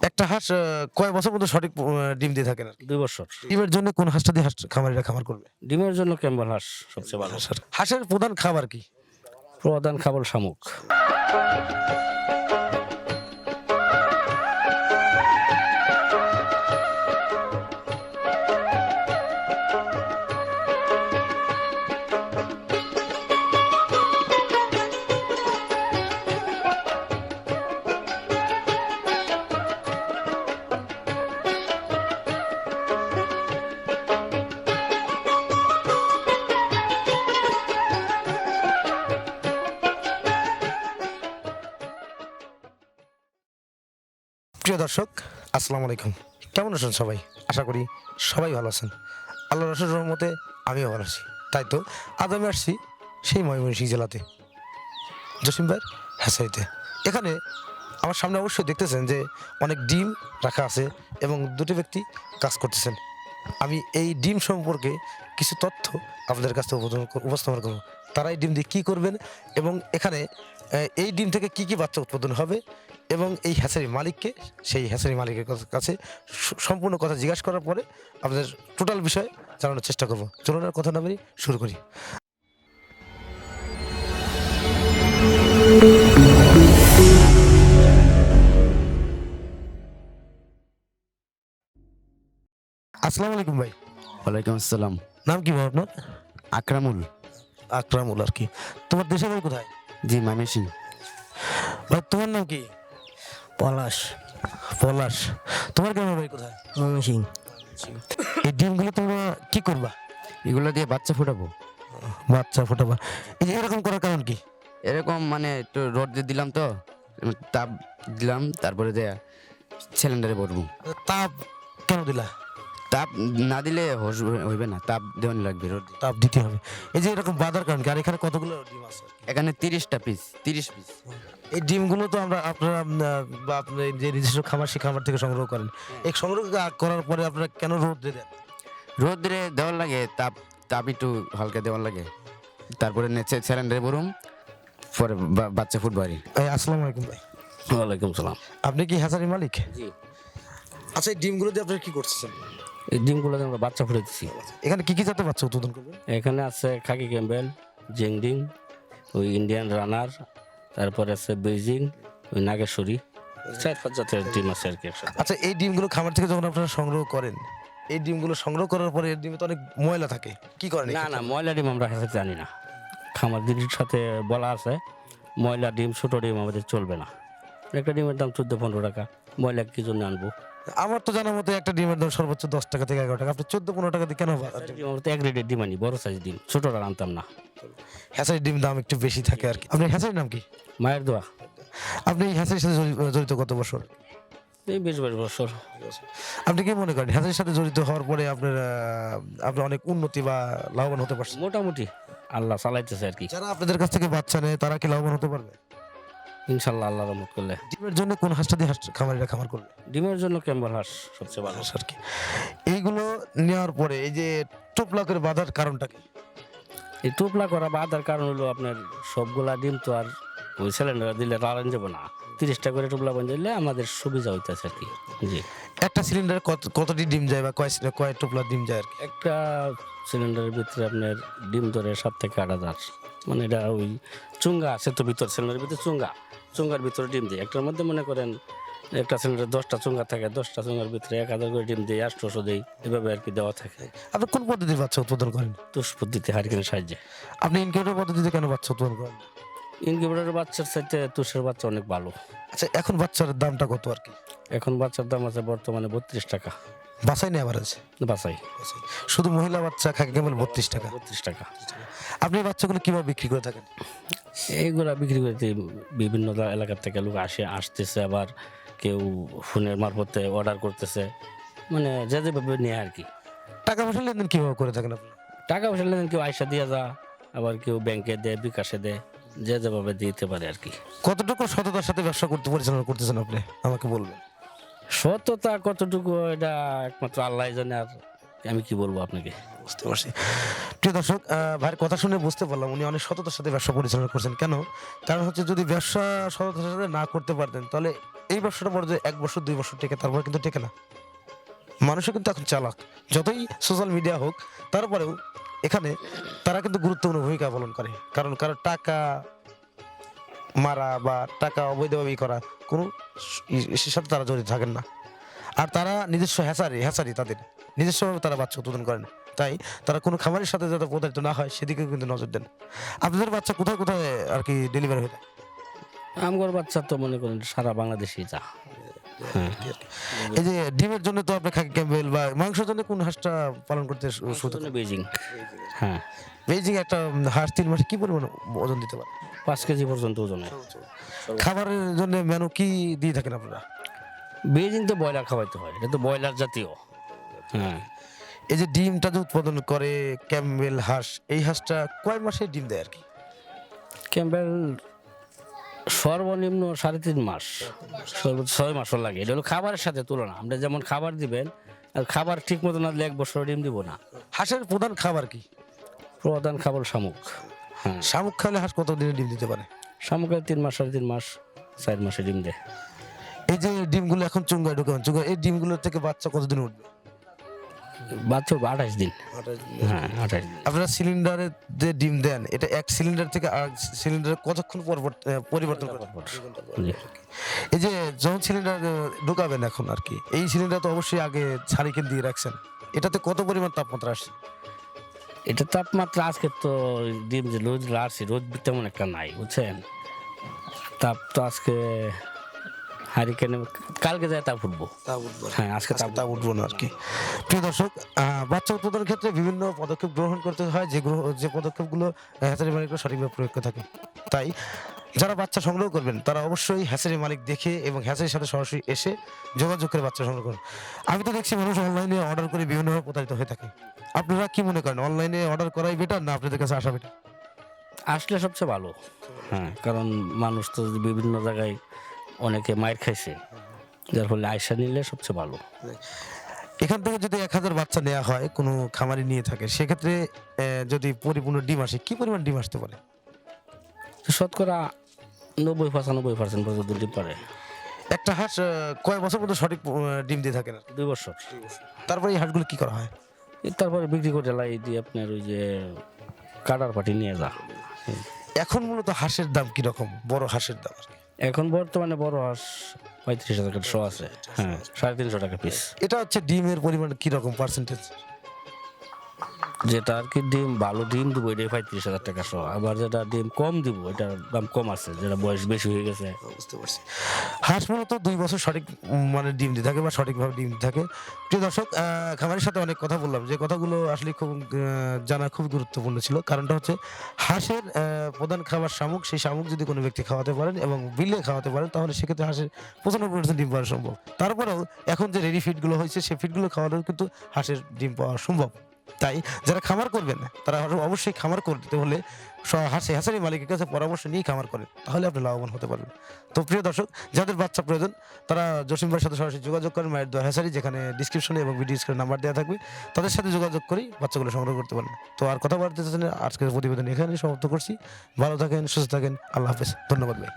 একটা হাঁস কয়েক কয় বছর পর্যন্ত সঠিক ডিম দিয়ে থাকে না। দুই বছর। ডিমের জন্য কোন হাঁসটা দিয়ে হাঁস খামারিরা খামার করবে? ডিমের জন্য ক্যাম্বেল হাঁস সবচেয়ে ভালো। হাঁসের প্রধান খাবার কি? প্রধান খাবার শামুক। প্রিয় দর্শক, আসসালামু আলাইকুম। কেমন আছেন সবাই? আশা করি সবাই ভালো আছেন। আল্লাহ রসুল রহমতে আমিও ভালো আছি। তাই তো, আজ আমি আসছি সেই ময়মনসিংহ জেলাতে, জসিম ভাইয়ের হ্যাসাইতে এখানে আমার সামনে অবশ্যই দেখতেছেন যে অনেক ডিম রাখা আছে এবং দুটি ব্যক্তি কাজ করতেছেন। আমি এই ডিম সম্পর্কে কিছু তথ্য আপনাদের কাছে উপস্থাপন করব তারা এই ডিম দিয়ে কী করবেন এবং এখানে এই ডিম থেকে কি কি বাচ্চা উৎপাদন হবে এবং এই হ্যাচারি মালিককে সেই হ্যাচারি মালিকের কাছে সম্পূর্ণ কথা জিজ্ঞাসা করার পরে আপনাদের টোটাল বিষয় জানানোর চেষ্টা করব। চলুন আর কথা না শুরু করি। আসসালামু আলাইকুম ভাই। ওয়ালাইকুম আসসালাম। নাম কি ভাই আপনার? আকরামুল। আকরামুল আর কি। তোমার দেশের বাড়ি কোথায়? জি মামেসিং ভাই তোমার নাম কি? পলাশ। পলাশ তোমার গ্রামের বাড়ি কোথায়? ময়মনসিং। এই ডিমগুলো তোমরা কি করবা? এগুলো দিয়ে বাচ্চা ফোটাবো। বাচ্চা ফোটাবা। এই যে এরকম করার কারণ কি? এরকম মানে একটু রোদ দিয়ে দিলাম তো তাপ দিলাম তারপরে দেয়া সিলিন্ডারে ভরবো তাপ কেন দিলা? তাপ না দিলে হস- হইবে না তাপ দেওয়ানি লাগবে রোদ তাপ দিতে হবে। এই যে এরকম বাঁধার কারণ কি? আর এখানে কতগুলো ডিম আছে? এখানে তিরিশটা পিস তিরিশ পিস এই ডিমগুলো তো আমরা আপনারা বা আপনার যে নিজস্ব খামার সেই খামার থেকে সংগ্রহ করেন। এই সংগ্রহ করার পরে আপনারা কেন রোদ দিয়ে দেন? রোদ দিয়ে দেওয়ার লাগে তাপ তাপ একটু হালকা দেওয়ার লাগে। তারপরে নেচে স্যালেন্ডারে ভরুম পরে বা- বাচ্চা ফুটবো আর এই, আসসালামু আলাইকুম ভাই। ওয়ালাইকুম সালাম। আপনি কি হাজারি মালিক? জি। আচ্ছা এই ডিমগুলো দিয়ে আপনারা কি করতেছেন? এই ডিমগুলো আমরা বাচ্চা ফুটাইতেছি এখানে কি কি জাতের বাচ্চা উৎপাদন করবেন এখানে আছে খাকি ক্যাম্বেল জেংডিং ওই ইন্ডিয়ান রানার তারপরে আছে বেজিং ওই নাগেশ্বরী। চার পাঁচ জাতের ডিম আছে আর কি আচ্ছা এই ডিমগুলো খামার থেকে যখন আপনারা সংগ্রহ করেন এই ডিমগুলো সংগ্রহ করার পরে এর ডিমে তো অনেক ময়লা থাকে। কি করেন না না ময়লা ডিম আমরা কাছে জানি না। খামার দিদির সাথে বলা আছে ময়লা ডিম ছোটো ডিম আমাদের চলবে না। একটা ডিমের দাম চোদ্দ পনেরো টাকা ময়লা কি জন্য আনব? আমার তো জানার মতো একটা ডিমের দাম সর্বোচ্চ দশ টাকা থেকে এগারো টাকা। আপনি চোদ্দ পনেরো টাকা দিয়ে কেন ডিম আমরা তো এক রেটের ডিম আনি বড় সাইজ ডিম ছোটোটা আনতাম না। হ্যাঁসারি ডিম দাম একটু বেশি থাকে আর কি। আপনার হ্যাঁসারির নাম কি? মায়ের দোয়া। আপনি হ্যাঁসারির সাথে জড়িত কত বছর? এই বেশ বেশ বছর। আপনি কি মনে করেন হ্যাঁসারির সাথে জড়িত হওয়ার পরে আপনার আপনি অনেক উন্নতি বা লাভবান হতে পারছেন? মোটামুটি আল্লাহ চালাইতেছে আর কি। যারা আপনাদের কাছ থেকে বাচ্চা নেয় তারা কি লাভবান হতে পারবে? ইনশাল্লাহ আল্লাহ রহমত করলে। ডিমের জন্য কোন হাঁসটা দিয়ে হাঁস খামারিরা খামার করবে? ডিমের জন্য ক্যাম্বেল হাঁস সবচেয়ে ভালো। হাঁস আর কি। এইগুলো নেওয়ার পরে এই যে টোপলা করে বাঁধার কারণটা কি? এই টুপলা করা বা আদার কারণ হলো আপনার সবগুলা ডিম তো আর ওই সিলিন্ডার দিলে রান যাব না। তিরিশটা করে টুপলা দিলে আমাদের সুবিধা হইতেছে আর কি। জি। একটা সিলিন্ডারে কত কতটি ডিম যায় বা কয় কয় টোপলা ডিম যায় আর কি? একটা সিলিন্ডারের ভিতরে আপনার ডিম ধরে সাত থেকে আট হাজার। মানে এটা ওই চুঙ্গা আছে তো ভিতর সিলিন্ডারের ভিতরে চুঙ্গা। চুঙ্গার ভিতরে ডিম দিয়ে একটার মধ্যে মনে করেন একটা সিলিন্ডার দশটা চুঙ্গা থাকে দশটা চুঙ্গার ভিতরে এক হাজার করে ডিম দিয়ে আটশোশো দিই এভাবে আর কি দেওয়া থাকে। আপনি কোন পদ্ধতির বাচ্চা উৎপাদন করেন? তুষ পদ্ধতি হারিকেনের সাহায্যে। আপনি ইনকিউবেটর পদ্ধতিতে কেন বাচ্চা উৎপাদন করেন? ইনকিউবেটরের বাচ্চার চাইতে তুষের বাচ্চা অনেক ভালো। আচ্ছা এখন বাচ্চার দামটা কত আর কি? এখন বাচ্চার দাম আছে বর্তমানে বত্রিশ টাকা। বাসাই নেই আবার আছে? বাসাই শুধু মহিলা বাচ্চা খাকে কেবল বত্রিশ টাকা? বত্রিশ টাকা। আপনি বাচ্চাগুলো কীভাবে বিক্রি করে থাকেন? এইগুলা বিক্রি করতে বিভিন্ন এলাকার থেকে লোক আসে আসতেছে আবার কেউ ফোনের মারফতে অর্ডার করতেছে। মানে যে যেভাবে নেয় আর কি। টাকা পয়সা লেনদেন কীভাবে করে থাকেন আপনি? টাকা পয়সা লেনদেন কেউ আয়সা দিয়ে যা আবার কেউ ব্যাংকে দেয় বিকাশে দেয় যে যেভাবে দিতে পারে আর কি। কতটুকু সততার সাথে ব্যবসা করতে পরিচালনা করতেছেন আপনি? আমাকে বলবেন। সততা কতটুকু এটা একমাত্র আল্লাহ জানে আর আমি কি বলব আপনাকে বুঝতে পারছি প্রিয় দর্শক ভাইয়ের কথা শুনে বুঝতে পারলাম উনি অনেক সততার সাথে ব্যবসা পরিচালনা করছেন কেন কারণ হচ্ছে যদি ব্যবসা সততার সাথে না করতে পারতেন তাহলে এই ব্যবসাটা বড় এক বছর দুই বছর টেকে তারপর কিন্তু টেকে না মানুষও কিন্তু এখন চালাক যতই সোশ্যাল মিডিয়া হোক তারপরেও এখানে তারা কিন্তু গুরুত্বপূর্ণ ভূমিকা পালন করে কারণ কারও টাকা মারা বা টাকা অবৈধভাবে করা কোনো সাথে তারা জড়িত থাকেন না আর তারা নিজস্ব হ্যাসারি হ্যাসারি তাদের নিজস্বভাবে তারা বাচ্চা উৎপাদন করেন। তাই তারা কোনো খাবারের সাথে যাতে প্রতারিত না হয় সেদিকেও কিন্তু নজর দেন। আপনাদের বাচ্চা কোথায় কোথায় আর কি ডেলিভারি হয়ে আমগর বাচ্চা তো মনে করেন সারা বাংলাদেশেই যা। হ্যাঁ এই যে ডিমের জন্য তো আপনি খাকি ক্যাম্বেল বা মাংসের জন্য কোন হাঁসটা পালন করতে শুরু বেজিং। হ্যাঁ। বেজিং একটা হাঁস তিন মাসে কি পরিমাণ ওজন দিতে পারে? পাঁচ কেজি পর্যন্ত ওজনে খাবারের জন্য মেনু কি দিয়ে থাকেন আপনারা? বেজিং তো ব্রয়লার খাওয়াইতে হয় এটা তো ব্রয়লার জাতীয়। হ্যাঁ। এই যে ডিমটা যে উৎপাদন করে ক্যাম্বেল হাঁস এই হাঁসটা কয় মাসে ডিম দেয় আর কি? ক্যাম্বেল সর্বনিম্ন সাড়ে তিন মাস সর্বোচ্চ ছয় মাসও লাগে। এটা হলো খাবারের সাথে তুলনা। আমরা যেমন খাবার দিবেন আর খাবার ঠিক মতো না দিলে এক বছর ডিম দিব না। হাঁসের প্রধান খাবার কি? প্রধান খাবার শামুক। হ্যাঁ। শামুক খাইলে হাঁস কত দিনে ডিম দিতে পারে? শামুকের তিন মাস সাড়ে তিন মাস চার মাসে ডিম দেয়। এই যে ডিমগুলো এখন চুঙ্গায় ঢুকে চুঙ্গা এই ডিমগুলোর থেকে বাচ্চা কতদিন উঠবে? বাচ্চা আঠাশ দিন। হ্যাঁ আঠাশ দিন। আপনারা সিলিন্ডারে যে ডিম দেন এটা এক সিলিন্ডার থেকে আর সিলিন্ডারে কতক্ষণ পর পর, পরিবর্তন এই যে যখন সিলিন্ডার ঢুকাবেন এখন আর কি এই সিলিন্ডার তো অবশ্যই আগে ছাড়িকেন দিয়ে রাখছেন? এটাতে কত পরিমাণ তাপমাত্রা আসছে? এটা তাপমাত্রা আজকে তো ডিম যে রোদ আসছে রোদ তেমন একটা নাই বুঝছেন? তাপ তো আজকে হারিকেনে কালকে যায় তাপ উঠবো হ্যাঁ আজকে তাপ তা উঠবো না আর কি। প্রিয় দর্শক বাচ্চা উৎপাদনের ক্ষেত্রে বিভিন্ন পদক্ষেপ গ্রহণ করতে হয়। যে যে পদক্ষেপগুলো হ্যাচারি মালিকরা সঠিকভাবে প্রয়োগ করে থাকে তাই যারা বাচ্চা সংগ্রহ করবেন তারা অবশ্যই হ্যাচারি মালিক দেখে এবং হ্যাচারির সাথে সরাসরি এসে যোগাযোগ করে বাচ্চা সংগ্রহ করুন। আমি তো দেখছি মানুষ অনলাইনে অর্ডার করে বিভিন্নভাবে প্রতারিত হয়ে থাকে। আপনারা কি মনে করেন অনলাইনে অর্ডার করাই বেটার না আপনাদের কাছে আসা বেটার আসলে সবচেয়ে ভালো। হ্যাঁ কারণ মানুষ তো বিভিন্ন জায়গায় অনেকে মায়ের খাইছে। যার ফলে আয়সা নিলে সবচেয়ে ভালো। এখান থেকে যদি এক হাজার বাচ্চা নেওয়া হয় কোনো খামারি নিয়ে থাকে সেক্ষেত্রে যদি পরিপূর্ণ ডিম আসে কি পরিমাণ ডিম আসতে পারে? শতকরা নব্বই পঁচানব্বই পার্সেন্ট পর্যন্ত ডিম পারে। একটা হাঁস কয় বছর পর্যন্ত সঠিক ডিম দিয়ে থাকে না দুই বছর। তারপরে এই হাঁসগুলো কি করা হয়? তারপরে বিক্রি করে লাই দিয়ে আপনার ওই যে কাটার পাটি নিয়ে যা। এখন মূলত হাঁসের দাম কি রকম বড় হাঁসের দাম আর কি। এখন বর্তমানে বড় হাঁস পঁয়ত্রিশ হাজার টাকা শো আছে। হ্যাঁ সাড়ে তিনশো টাকা পিস এটা হচ্ছে ডিমের পরিমাণ কীরকম পার্সেন্টেজ যেটা আর কি ডিম ভালো ডিম দিব এটাই পঁয়ত্রিশ হাজার টাকা সহ। আবার যেটা ডিম কম দিব এটার দাম কম আছে যেটা বয়স বেশি হয়ে গেছে। বুঝতে পারছি। হাঁস মূলত দুই বছর সঠিক মানে ডিম দিয়ে থাকে বা সঠিকভাবে ডিম থাকে। প্রিয় দর্শক খামারের সাথে অনেক কথা বললাম। যে কথাগুলো আসলে খুব জানা খুব গুরুত্বপূর্ণ ছিল। কারণটা হচ্ছে হাঁসের প্রধান খাবার শামুক। সেই শামুক যদি কোনো ব্যক্তি খাওয়াতে পারেন এবং বিলে খাওয়াতে পারেন তাহলে সেক্ষেত্রে হাঁসের পঁচানব্বই পার্সেন্ট ডিম পাওয়া সম্ভব। তারপরেও এখন যে রেডি ফিডগুলো হয়েছে সেই ফিডগুলো খাওয়ালেও কিন্তু হাঁসের ডিম পাওয়া সম্ভব। তাই যারা খামার করবেন তারা অবশ্যই খামার করতে হলে হাঁসে হাঁসের মালিকের কাছে পরামর্শ নিয়ে খামার করেন তাহলে আপনি লাভবান হতে পারবেন। তো প্রিয় দর্শক যাদের বাচ্চা প্রয়োজন তারা জসিম ভাইয়ের সাথে সরাসরি যোগাযোগ করেন মায়ের দোয়া হ্যাসারি যেখানে ডিসক্রিপশনে এবং ভিডিও স্ক্রিনে নাম্বার দেওয়া থাকবে তাদের সাথে যোগাযোগ করেই বাচ্চাগুলো সংগ্রহ করতে পারেন তো আর কথা বলতে চাচ্ছেন না, আজকের প্রতিবেদন এখানে সমাপ্ত করছি। ভালো থাকেন সুস্থ থাকেন আল্লাহ হাফেজ। ধন্যবাদ ভাই।